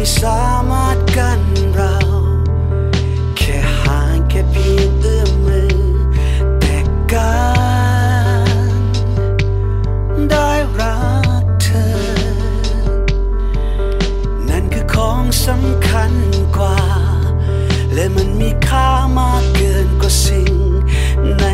ไม่สามารถกันเรา แค่ห่างแค่เพียงเอื้อมมือ แต่การได้รักเธอ นั่นคือของสำคัญกว่า และมันมีค่ามากเกินกว่าสิ่งไหน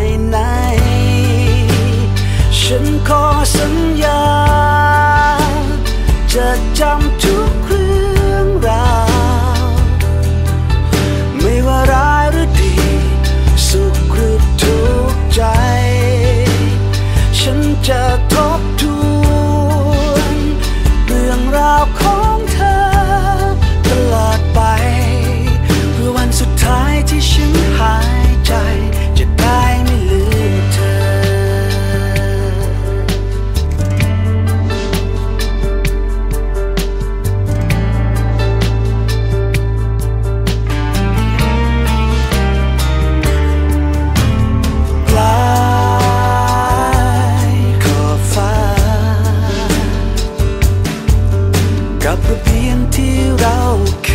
เพียงที่เราเค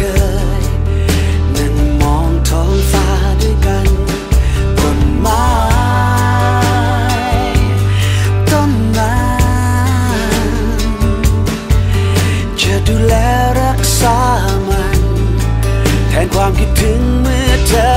ย นั่นมองท้องฟ้าด้วยกันต้นไม้ต้นนั้จะดูแลรักษามัน แทนความคิดถึงเมื่อเธอ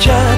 just